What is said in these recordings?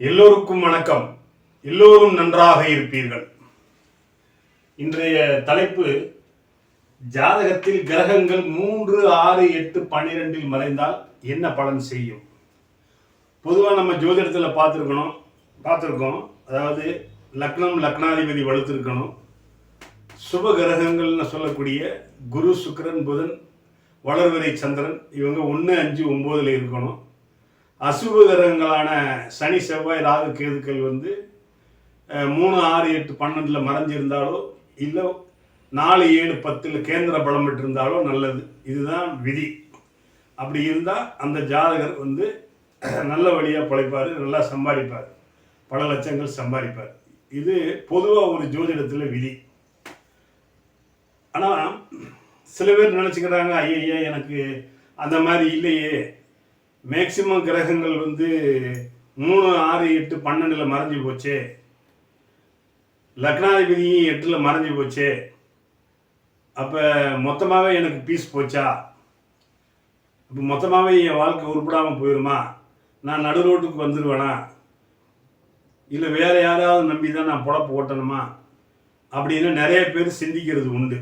எல்லோருக்கும் வணக்கம். எல்லோரும் நன்றாக இருப்பீர்கள். இன்றைய தலைப்பு ஜாதகத்தில் கிரகங்கள் மூன்று ஆறு எட்டு பன்னிரெண்டில் மறைந்தால் என்ன பலன் செய்யும்? பொதுவாக நம்ம ஜோதிடத்தில் பார்த்துருக்கணும் பார்த்துருக்கோம். அதாவது லக்னம் லக்னாதிபதி வலுத்திருக்கணும். சுப கிரகங்கள்னு சொல்லக்கூடிய குரு சுக்கரன் புதன் வளர்வரை சந்திரன் இவங்க ஒன்று அஞ்சு ஒம்போதில் இருக்கணும். அசுப கிரகங்களான சனி செவ்வாய் ராகு கேதுக்கள் வந்து மூணு ஆறு எட்டு பன்னெண்டில் மறைஞ்சிருந்தாலோ இல்லை நாலு ஏழு பத்தில் கேந்திர பலம் பெற்றிருந்தாலோ நல்லது. இதுதான் விதி. அப்படி இருந்தால் அந்த ஜாதகர் வந்து நல்ல வழியாக பிழைப்பார் நல்லா சம்பாதிப்பார். பல லட்சங்கள் சம்பாதிப்பார். இது பொதுவாக ஒரு ஜோதிடத்தில் விதி. ஆனால் சில பேர் நினச்சிக்கிறாங்க ஐயய்யா எனக்கு அந்த மாதிரி இல்லையே. மேக்சிமம் கிரகங்கள் வந்து மூணு ஆறு எட்டு பன்னெண்டில் மறைஞ்சு போச்சே. லக்னாதிபதியும் எட்டில் மறைஞ்சு போச்சே. அப்போ மொத்தமாகவே எனக்கு பீஸ் போச்சா? இப்போ மொத்தமாகவே என் வாழ்க்கை உருப்படாமல் போயிடுமா நான் நடு ரோட்டுக்கு வந்துடுவேனா இல்லை வேறு யாராவது நம்பி தான் நான் பொழப்பு ஓட்டணுமா? அப்படின்னு நிறைய பேர் சிந்திக்கிறது உண்டு.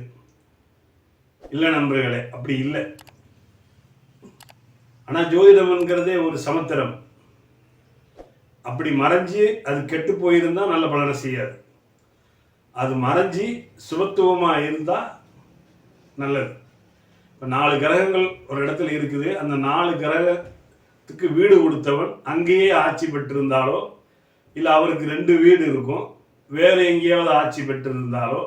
இல்லை நண்பர்களே அப்படி இல்லை. ஆனால் ஜோதிடம்ங்கிறதே ஒரு சமத்திரம். அப்படி மறைஞ்சு அது கெட்டு போயிருந்தால் நல்ல பலனை செய்யாது. அது மறைஞ்சி சுபத்துவமாக இருந்தால் நல்லது. இப்போ நாலு கிரகங்கள் ஒரு இடத்துல இருக்குது. அந்த நாலு கிரகத்துக்கு வீடு கொடுத்தவன் அங்கேயே ஆட்சி பெற்றிருந்தாலோ இல்லை அவருக்கு ரெண்டு வீடு இருக்கும் வேறு எங்கேயாவது ஆட்சி பெற்றிருந்தாலோ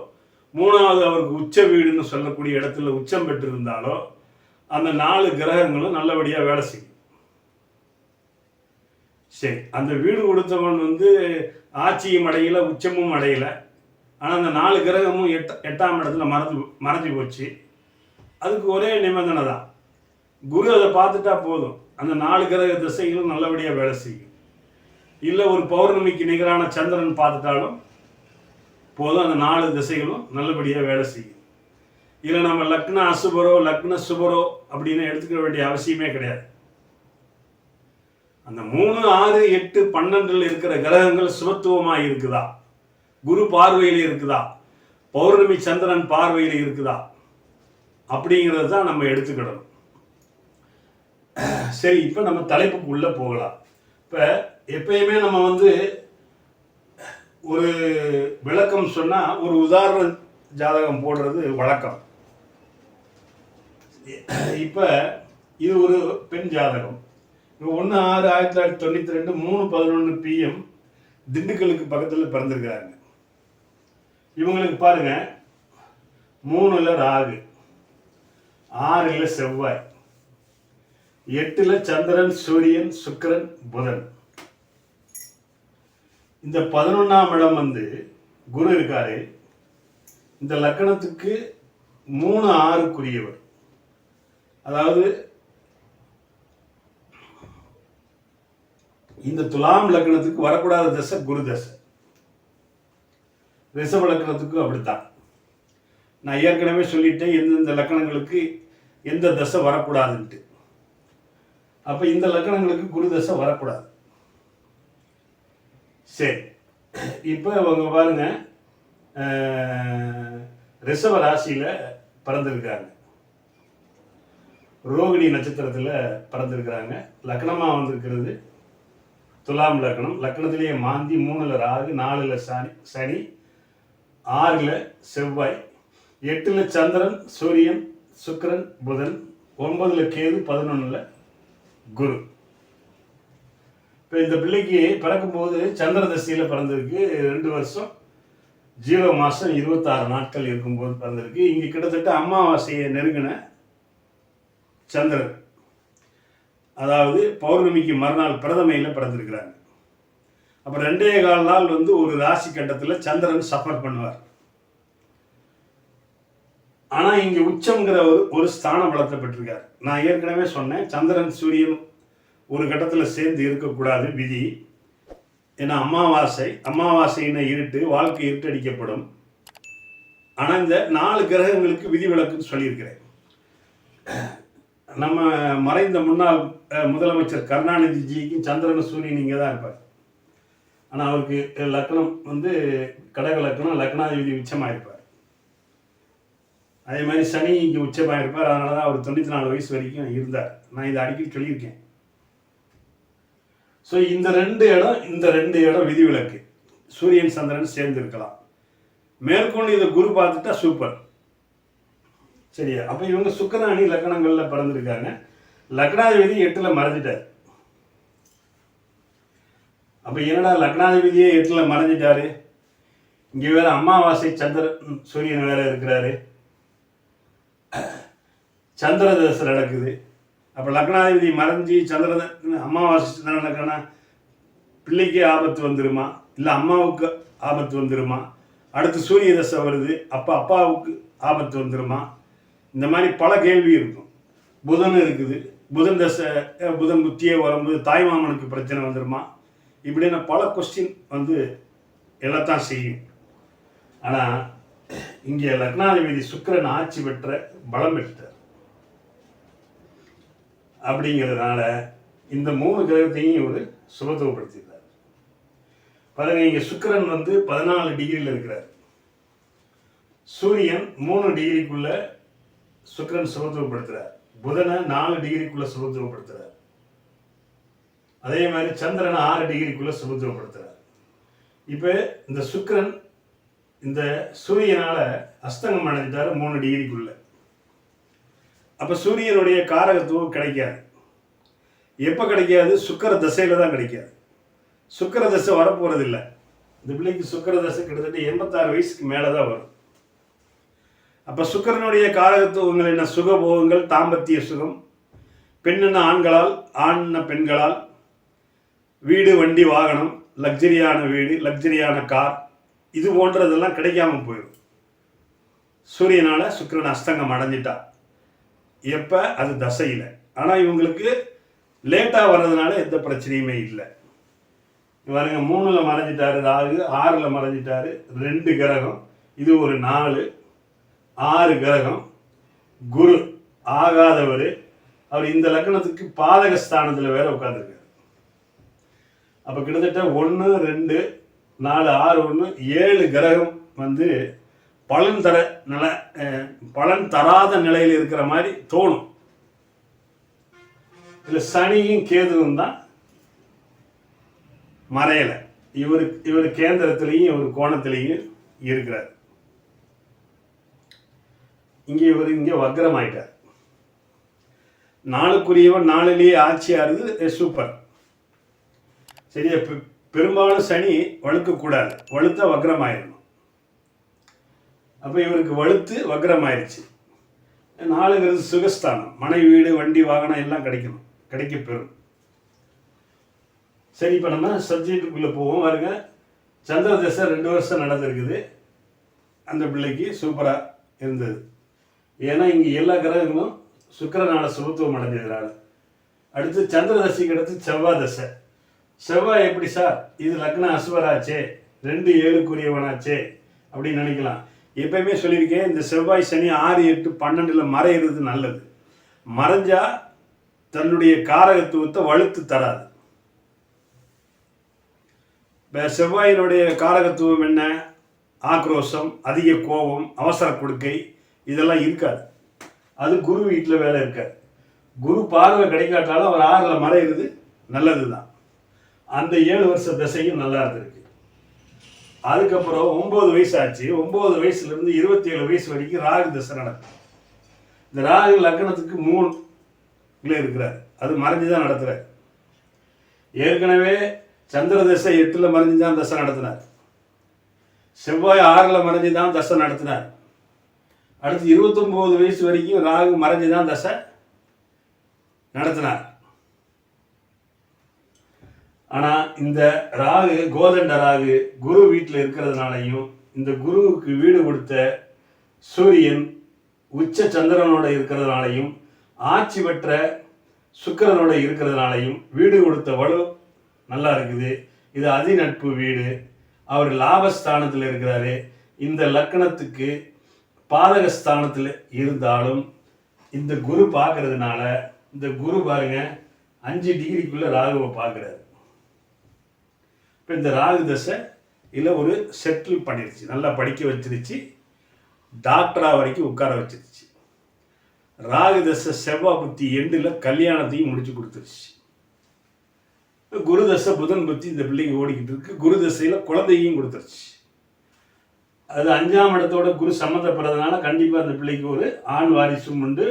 மூணாவது அவருக்கு உச்ச வீடுன்னு சொல்லக்கூடிய இடத்துல உச்சம் பெற்றிருந்தாலோ அந்த நாலு கிரகங்களும் நல்லபடியாக வேலை செய்யும். சரி அந்த வீடு கொடுத்தவன் வந்து ஆட்சியும் அடையலை உச்சமும் அடையலை. ஆனால் அந்த நாலு கிரகமும் எட்ட எட்டாம் இடத்துல மறைஞ்சு மறைஞ்சு போச்சு. அதுக்கு ஒரே நிபந்தனை தான். குரு அதை பார்த்துட்டா போதும். அந்த நாலு கிரக திசைகளும் நல்லபடியாக வேலை செய்யும். இல்லை ஒரு பௌர்ணமிக்கு நிகரான சந்திரன் பார்த்துட்டாலும் போதும் அந்த நாலு திசைகளும் நல்லபடியாக வேலை செய்யும். இதில் நம்ம லக்ன அசுபரோ லக்ன சுபரோ அப்படின்னு எடுத்துக்க வேண்டிய அவசியமே கிடையாது. அந்த மூணு ஆறு எட்டு பன்னெண்டில் இருக்கிற கிரகங்கள் சுபத்துவமாக இருக்குதா? குரு பார்வையில் இருக்குதா? பௌர்ணமி சந்திரன் பார்வையில் இருக்குதா? அப்படிங்கிறது தான் நம்ம எடுத்துக்கிடணும். சரி இப்போ நம்ம தலைப்புக்கு உள்ளே போகலாம். இப்போ எப்பயுமே நம்ம வந்து ஒரு விளக்கம் சொன்னால் ஒரு உதாரண ஜாதகம் போடுறது வழக்கம். இப்போ இது ஒரு பெண் ஜாதகம். இப்போ ஒன்று ஆறு ஆயிரத்தி தொள்ளாயிரத்தி தொண்ணூற்றி ரெண்டு மூணு பதினொன்று பிஎம் திண்டுக்கலுக்கு பக்கத்தில் பிறந்திருக்கிறாங்க. இவங்களுக்கு பாருங்க மூணுல ராகு ஆறுல செவ்வாய் எட்டுல சந்திரன் சூரியன் சுக்கரன் புதன். இந்த பதினொன்றாம் இடம் வந்து குரு இருக்காரு. இந்த லக்கணத்துக்கு மூணு ஆறுக்குரியவர் அதாவது இந்த துலாம் லக்னத்துக்கு வரக்கூடாத தசை குரு தசை. ரிஷப லக்னத்துக்கும் அப்படித்தான். நான் ஏற்கனவே சொல்லிட்டேன் எந்தெந்த லக்கணங்களுக்கு எந்த தசை வரக்கூடாதுன்ட்டு. அப்போ இந்த லக்கணங்களுக்கு குரு தசை வரக்கூடாது. சரி. இப்போ அவங்க பாருங்க ரிஷப ராசியில் பிறந்திருக்காங்க. ரோகிணி நட்சத்திரத்தில் பிறந்திருக்கிறாங்க. லக்னமாக வந்திருக்கிறது. துலாம் லக்னம். லக்னத்திலேயே மாந்தி மூணுல ராகு நாலுல சனி சனி ஆறில் செவ்வாய் எட்டில் சந்திரன் சூரியன் சுக்கரன் புதன் ஒன்பதில் கேது பதினொன்றில் குரு. இப்போ இந்த பிள்ளைக்கு பிறக்கும்போது சந்திர தசையில் பிறந்திருக்கு. ரெண்டு வருஷம். ஜீரோ மாதம் இருபத்தாறு நாட்கள் இருக்கும்போது பிறந்திருக்கு. இங்கே கிட்டத்தட்ட அமாவாசையை நெருங்கின சந்திரன். அதாவது பௌர்ணமிக்கு மறுநாள் பிரதமையில் பிறந்திருக்கிறாங்க. அப்போ ரெண்டே கால் நாள் வந்து ஒரு ராசி கட்டத்தில் சந்திரன் சஃபர் பண்ணுவார். ஆனால் இங்கே உச்சம்ங்கிற ஒரு ஒரு ஸ்தான வளர்த்தப்பட்டிருக்கார். நான் ஏற்கனவே சொன்னேன் சந்திரன் சூரியன் ஒரு கட்டத்தில் சேர்ந்து இருக்கக்கூடாது விதி. ஏன்னா அமாவாசை அமாவாசையின இருட்டு வாழ்க்கை இருட்டடிக்கப்படும். ஆனால் இந்த நாலு கிரகங்களுக்கு விதிவிலக்குன்னு சொல்லியிருக்கிறேன். நம்ம மறைந்த முன்னாள் முதலமைச்சர் கருணாநிதிஜிக்கு சந்திரன் சூரியன் இங்கே தான் இருப்பார். ஆனால் அவருக்கு லக்னம் வந்து கடக லக்னம் லக்னாதிபதி உச்சமாக இருப்பார் அதே மாதிரி சனி இங்கே உச்சமாக இருப்பார் அதனால தான் அவர் தொண்ணூற்றி நாலு வயசு வரைக்கும் இருந்தார். நான் இதை அடிக்கடி சொல்லியிருக்கேன். ஸோ இந்த ரெண்டு இடம் இந்த ரெண்டு இடம் விதிவிலக்கு. சூரியன் சந்திரன் சேர்ந்து இருக்கலாம் மேற்கொண்டு இதை குரு பார்த்துட்டா சூப்பர் சரியா? அப்போ இவங்க சுக்கராணி லக்கணங்களில் பிறந்திருக்காங்க. லக்னாதிபதி எட்டில் மறைஞ்சிட்டார். அப்போ என்னடா லக்னாதிபதியே எட்டில் மறைஞ்சிட்டாரு? இங்கே வேற அமாவாசை சந்திரன் சூரியன் வேற இருக்கிறாரு. சந்திர தசை நடக்குது. அப்போ லக்னாதிபதி மறைஞ்சி சந்திரன் அமாவாசை சந்திரன் லக்னா பிள்ளைக்கு ஆபத்து வந்துருமா? இல்லை அம்மாவுக்கு ஆபத்து வந்துருமா? அடுத்து சூரிய தசை வருது அப்போ அப்பாவுக்கு ஆபத்து வந்துருமா? இந்த மாதிரி பல கேள்வி இருக்கும். புதன் இருக்குது. புதன் தசை புதன் புத்தியே வரும்போது தாய்மாமனுக்கு பிரச்சனை வந்துருமா? இப்படின்னு பல கொஸ்டின் வந்து எல்லாத்தான் செய்யும். ஆனால் இங்கே லக்னாதிபதி சுக்கிரன் ஆட்சி பெற்ற பலம் பெற்றார். அப்படிங்கிறதுனால இந்த மூணு கிரகத்தையும் இவர் சுபத்துவப்படுத்தியிருந்தார் பாருங்க இங்கே சுக்கிரன் வந்து பதினாலு டிகிரியில் இருக்கிறார். சூரியன் மூணு டிகிரிக்குள்ள சுக்கிரன் சுபத்துவப்படுத்துறார் புதனை நாலு டிகிரிக்குள்ள சுபத்துவப்படுத்துறார் அதே மாதிரி சந்திரனை ஆறு டிகிரிக்குள்ள சுபத்துவப்படுத்துறார் இப்போ இந்த சுக்கிரன் இந்த சூரியனால் அஸ்தங்கம் அடைஞ்சிட்டார் மூணு டிகிரிக்குள்ள. அப்போ சூரியனுடைய காரகத்துவம் கிடைக்காது. எப்போ கிடைக்காது? சுக்கர தசையில் தான் கிடைக்காது. சுக்கிர தசை வரப்போகிறது இல்லை இந்த பிள்ளைக்கு சுக்கிர தசை கிட்டத்தட்ட எண்பத்தாறு வயசுக்கு மேலே தான் வரும். அப்போ சுக்கிரனுடைய காரகத்துவங்கள் என்ன? சுகபோகங்கள் தாம்பத்திய சுகம். பெண்ணுன்னா ஆண்களால் ஆண்ன பெண்களால். வீடு வண்டி வாகனம் லக்ஸரியான வீடு லக்ஸரியான கார் இது போன்றதெல்லாம் கிடைக்காம போயிடும். சூரியனால் சுக்கிரன் அஸ்தங்கம் அடைஞ்சிட்டா எப்போ? அது தசையில். ஆனால் இவங்களுக்கு லேட்டாக வர்றதுனால எந்த பிரச்சனையுமே இல்லை. பாருங்க மூணில் மறைஞ்சிட்டாரு ஆறு ஆறில் மறைஞ்சிட்டாரு ரெண்டு கிரகம் இது ஒரு நாலு ஆறு கிரகம் குரு ஆகாதவர் அவர் இந்த லக்னத்துக்கு பாதக ஸ்தானத்தில் வேற உட்காந்துருக்காரு அப்போ கிட்டத்தட்ட ஒன்று ரெண்டு நாலு ஆறு ஒன்று ஏழு கிரகம் வந்து பலன் தர நில பலன் தராத நிலையில் இருக்கிற மாதிரி தோணும். இதில் சனியும் கேதுவும் தான் மறையலை. இவர் இவர் கேந்திரத்திலையும் இவர் கோணத்திலையும் இருக்கிறார். இங்கே இவர் இங்கே வக்ரம் ஆயிட்டார் நாளுக்குரியவன் நாளிலேயே ஆட்சியாருது சூப்பர். சரியா? பெ- பெரும்பாலும் சனி வழுக்கக்கூடாது வழுத்த வக்ரம் ஆயிடணும் அப்போ இவருக்கு வலுத்து வக்ரம் ஆயிடுச்சு நாலுங்கிறது சுகஸ்தானம். மனை வீடு வண்டி வாகனம் எல்லாம் கிடைக்கணும். கிடைக்க பெறும் சரி இப்போ நம்ம சப்ஜெக்டுக்குள்ளே போவோம். பாருங்க. சந்திர தசை ரெண்டு வருஷம் நடந்திருக்குது. அந்த பிள்ளைக்கு சூப்பராக இருந்தது. ஏன்னா இங்கே எல்லா கிரகங்களும் சுக்கிரனால சுபத்துவம் அடைஞ்சதுனால அடுத்து சந்திர தசைக்கு அடுத்து செவ்வாய் தசை. செவ்வாய் எப்படி சார்? இது லக்ன அசுவராச்சே. ரெண்டு ஏழுக்குரியவனாச்சே. அப்படின்னு நினைக்கலாம். எப்பயுமே சொல்லியிருக்கேன் இந்த செவ்வாய் சனி ஆறு எட்டு பன்னெண்டில் மறையிறது நல்லது. மறைஞ்சா தன்னுடைய காரகத்துவத்தை வலுத்து தராது. இப்போ செவ்வாயினுடைய காரகத்துவம் என்ன? ஆக்ரோஷம் அதிக கோபம் அவசர கொடுக்கை இதெல்லாம் இருக்காது. அது குரு வீட்டில் வேலை இருக்காது. குரு பார்வை கிடைக்காட்டாலும் அவர் ஆறில் மறையிறது நல்லது தான் அந்த ஏழு வருஷ திசையும் நல்லா இருந்திருக்கு. அதுக்கப்புறம் ஒம்பது வயசு ஆச்சு ஒம்பது வயசுலேருந்து இருபத்தி ஏழு வயசு வரைக்கும் ராகு தசை நடக்கும். இந்த ராகு லக்னத்துக்கு மூணுல இருக்கிறார். அது மறைஞ்சு தான் நடத்துகிறார் ஏற்கனவே சந்திர தசை எட்டில் மறைஞ்சு தான் தசை நடத்தினார். செவ்வாய் ஆறில் மறைஞ்சு தான் தசை நடத்தினார். அடுத்து இருபத்தொம்போது வயசு வரைக்கும் ராகு மறைஞ்சு தான் தசை நடத்தினார். ஆனால் இந்த ராகு கோதண்ட ராகு குரு வீட்டில் இருக்கிறதுனாலையும் இந்த குருவுக்கு வீடு கொடுத்த சூரியன் உச்ச சந்திரனோட இருக்கிறதுனாலையும் ஆட்சி பெற்ற சுக்கரனோட இருக்கிறதுனாலையும் வீடு கொடுத்த வலு நல்லா இருக்குது. இது அதிநட்பு வீடு. அவர் லாபஸ்தானத்தில் இருக்கிறாரு. இந்த லக்கணத்துக்கு பாதகஸ்தானத்தில் இருந்தாலும் இந்த குரு பார்க்கறதுனால இந்த குரு பாருங்க அஞ்சு டிகிரிக்குள்ளே ராகுவை பார்க்குறாரு. இப்போ இந்த ராகு தசை இல்லை ஒரு செட்டில் பண்ணிருச்சு நல்லா படிக்க வச்சிருச்சு டாக்டரா வரைக்கும் உட்கார வச்சிருச்சு. ராகு தசை செவ்வாய் புத்தி எண்டில் கல்யாணத்தையும் முடிச்சு கொடுத்துருச்சு. குரு தசை புதன் புத்தி இந்த பிள்ளைங்க ஓடிக்கிட்டு இருக்கு. குரு தசையில் குழந்தையும் கொடுத்துருச்சு. அது அஞ்சாம் இடத்தோட குரு சம்மந்தப்படுறதுனால கண்டிப்பாக அந்த பிள்ளைக்கு ஒரு ஆண் வாரிசும் உண்டு.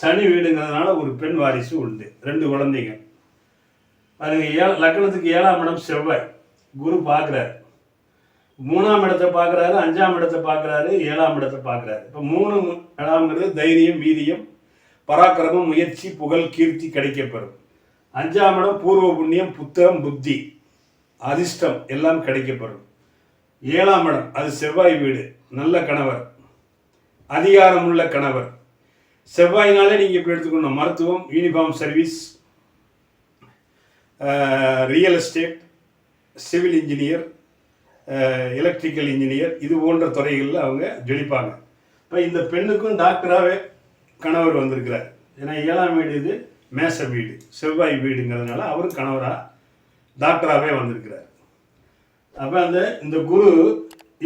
சனி வீடுங்கிறதுனால ஒரு பெண் வாரிசும் உண்டு. ரெண்டு குழந்தைங்க. பாருங்க ஏ லக்னத்துக்கு ஏழாம் இடம் செவ்வாய். குரு பார்க்குறாரு. மூணாம் இடத்தை பார்க்குறாரு அஞ்சாம் இடத்தை பார்க்குறாரு ஏழாம் இடத்தை பார்க்குறாரு. இப்போ மூணு இடம்ங்கிறது தைரியம் வீரியம் பராக்கிரமம் முயற்சி புகழ் கீர்த்தி கிடைக்கப்பெறும். அஞ்சாம் இடம் பூர்வ புண்ணியம் புத்தகம் புத்தி அதிர்ஷ்டம் எல்லாம் கிடைக்கப்பெறும். ஏழாம் இடம் அது செவ்வாய் வீடு நல்ல கணவர் அதிகாரமுள்ள கணவர். செவ்வாயினாலே நீங்கள் இப்படி எடுத்துக்கணும். மருத்துவம் uniform service real estate civil engineer electrical engineer இது போன்ற துறைகளில் அவங்க ஜொலிப்பாங்க. இப்போ இந்த பெண்ணுக்கும் டாக்டராகவே கணவர் வந்திருக்கிறார். ஏன்னா ஏழாம் வீடு இது மேச வீடு செவ்வாய் வீடுங்கிறதுனால அவரும் கணவராக டாக்டராகவே வந்திருக்கிறார். அப்போ அந்த இந்த குரு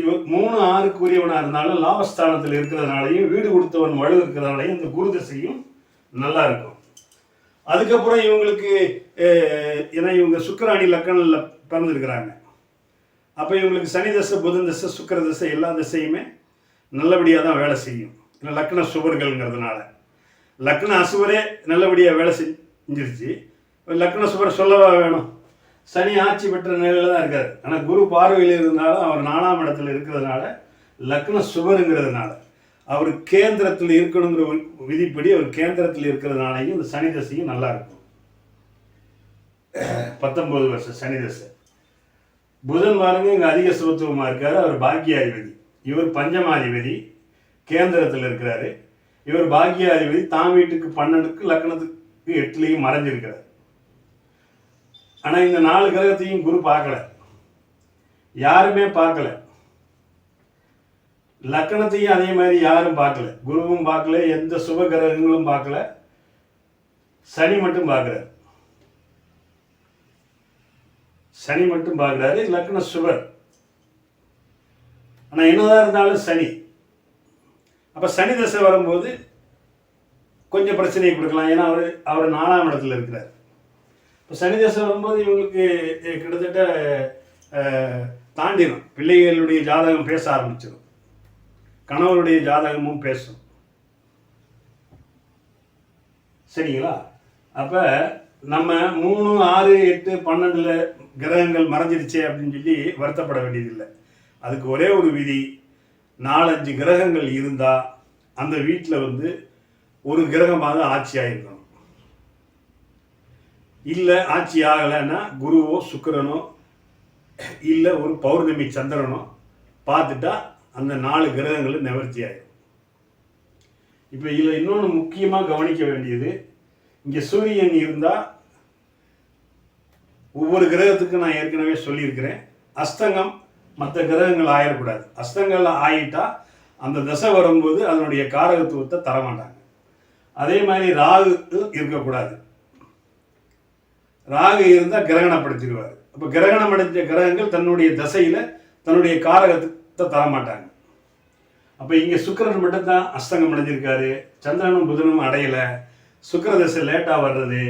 இவ மூணு ஆறுக்குரியவனாக இருந்தாலும் லாபஸ்தானத்தில் இருக்கிறதுனாலையும் வீடு கொடுத்தவன் வலு இருக்கிறதுனாலையும் இந்த குரு திசையும் நல்லா இருக்கும். அதுக்கப்புறம் இவங்களுக்கு ஏன்னா இவங்க சுக்கராணி லக்கணில் பிறந்திருக்கிறாங்க. அப்போ இவங்களுக்கு சனி தசை புதன் தசை சுக்கர தசை எல்லா திசையுமே நல்லபடியாக தான் வேலை செய்யும். ஏன்னா லக்ன சுவர்கள்ங்கிறதுனால. லக்ன அசுவரே நல்லபடியாக வேலை செஞ்சிருச்சு. லக்ன சுவர் சொல்லவா வேணும்? சனி ஆட்சி பெற்ற நிலையில் தான் இருக்காது ஆனால் குரு பார்வையில் இருந்தாலும் அவர் நாலாம் இடத்துல இருக்கிறதுனால லக்ன சுவருங்கிறதுனால. அவர் கேந்திரத்தில் இருக்கணுங்கிற ஒரு விதிப்படி அவர் கேந்திரத்தில் இருக்கிறதுனாலையும் இந்த சனி தசையும் நல்லா இருக்கும். பத்தொன்பது வருஷம் சனி தசை. புதன் பாருங்க இங்கே அதிக சுபத்துவமா இருக்கார். அவர் பாக்கியாதிபதி. இவர் பஞ்சமாதிபதி. கேந்திரத்தில் இருக்கிறாரு. இவர் பாக்கியாதிபதி. தாம் வீட்டுக்கு பன்னெண்டுக்கு லக்னத்துக்கு எட்டுலையும் மறைஞ்சிருக்கிறார். ஆனால் இந்த நாலு கிரகத்தையும் குரு பார்க்கல. யாருமே பார்க்கல. லக்கணத்தையும் அதே மாதிரி யாரும் பார்க்கல. குருவும் பார்க்கல எந்த சுப கிரகங்களும் பார்க்கல. சனி மட்டும் பார்க்கிறார். சனி மட்டும் பார்க்குறாரு லக்ன சுவர் ஆனால் என்னதான் இருந்தாலும் சனி. அப்போ சனி தசை வரும்போது கொஞ்சம் பிரச்சனையை கொடுக்கலாம். ஏன்னா அவர் அவர் நாலாம் இடத்துல இருக்கிறார். இப்போ சனி தசை வரும்போது இவங்களுக்கு கிட்டத்தட்ட தாண்டிடும் பிள்ளைகளுடைய ஜாதகம் பேச ஆரம்பிச்சிடும் கணவருடைய ஜாதகமும் பேசும். சரிங்களா? அப்போ நம்ம மூணு ஆறு எட்டு பன்னெண்டில் கிரகங்கள் மறைஞ்சிருச்சே அப்படின்னு சொல்லி வருத்தப்பட வேண்டியதில்லை. அதுக்கு ஒரே ஒரு விதி நாலஞ்சு கிரகங்கள் இருந்தால் அந்த வீட்டில் வந்து ஒரு கிரகமாக ஆட்சி ஆயிருக்கணும். இல்லை ஆட்சி ஆகலைன்னா குருவோ சுக்கிரனோ இல்லை ஒரு பௌர்ணமி சந்திரனோ பார்த்துட்டா அந்த நாலு கிரகங்களும் நிவர்த்தி ஆயிடும் இப்போ இதில் இன்னொன்று முக்கியமாக கவனிக்க வேண்டியது இங்கே சூரியன் இருந்தால் ஒவ்வொரு கிரகத்துக்கும் நான் ஏற்கனவே சொல்லியிருக்கிறேன் அஸ்தங்கம் மற்ற கிரகங்கள் ஆயிடக்கூடாது அஸ்தங்கள் ஆயிட்டா அந்த தசை வரும்போது அதனுடைய காரகத்துவத்தை தரமாட்டாங்க. அதே மாதிரி ராகு இருக்கக்கூடாது. ராகு இருந்தால் கிரகணப்படுத்திடுவார். அப்போ கிரகணம் அடைஞ்ச கிரகங்கள் தன்னுடைய தசையில் தன்னுடைய காரகத்தை தரமாட்டாங்க அப்போ இங்கே சுக்கிரன் மட்டும்தான் அஸ்தங்கம் அடைஞ்சிருக்காரு. சந்திரனும் புதனும் அடையலை. சுக்கர தசை லேட்டாக வர்றது.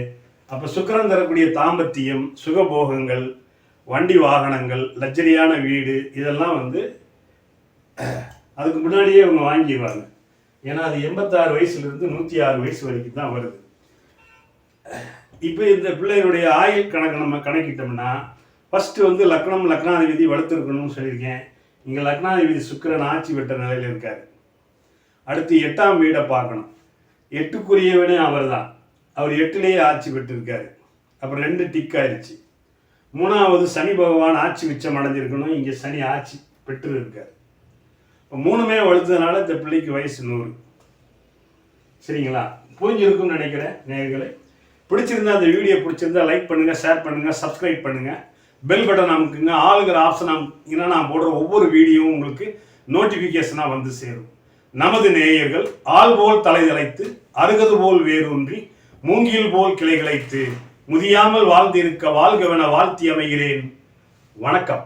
அப்போ சுக்கரன் தரக்கூடிய தாம்பத்தியம் சுகபோகங்கள் வண்டி வாகனங்கள் லக்ஸரியான வீடு இதெல்லாம் வந்து அதுக்கு முன்னாடியே இவங்க வாங்கிடுவாங்க. ஏன்னா அது எண்பத்தாறு வயசுலேருந்து நூற்றி ஆறு வயசு வரைக்கும் தான் வருது. இப்போ இந்த பிள்ளைகளுடைய ஆயுள் கணக்கு நம்ம கணக்கிட்டோம்னா ஃபஸ்ட்டு வந்து லக்னம் லக்னாதிபதி வளர்த்துருக்கணும்னு சொல்லியிருக்கேன். இங்கே லக்னாதிபதி சுக்கிரன் ஆட்சி பெற்ற நிலையில் இருக்கார். அடுத்து எட்டாம் வீடை பார்க்கணும். எட்டுக்குரியவனே அவர் தான் அவர் எட்டுலேயே ஆட்சி பெற்றிருக்காரு. அப்புறம் ரெண்டு டிக் ஆயிடுச்சு. மூணாவது சனி பகவான் ஆட்சி மிச்சம் அடைஞ்சிருக்கணும். இங்கே சனி ஆட்சி பெற்று இருக்கார் இப்போ மூணுமே வளர்த்ததுனால இந்த பிள்ளைக்கு வயசு நூறு. சரிங்களா? புரிஞ்சிருக்கும்னு நினைக்கிறேன் நேர்களை பிடிச்சிருந்தா அந்த வீடியோ பிடிச்சிருந்தா லைக் பண்ணுங்கள் ஷேர் பண்ணுங்கள் சப்ஸ்கிரைப் பண்ணுங்கள் பெல் பட்டன் அமுக்குங்க ஆளுங்கிற ஆப்ஷன் அமுக்குங்கன்னா நான் போடுற ஒவ்வொரு வீடியோவும் உங்களுக்கு நோட்டிஃபிகேஷனாக வந்து சேரும். நமது நேயர்கள் ஆள் போல் தலைதலைத்து அருகது போல் வேரூன்றி மூங்கில் போல் கிளைகளைத்து முதியாமல் வாழ்ந்திருக்க வாழ்கவென வாழ்த்தி அமைகிறேன். வணக்கம்.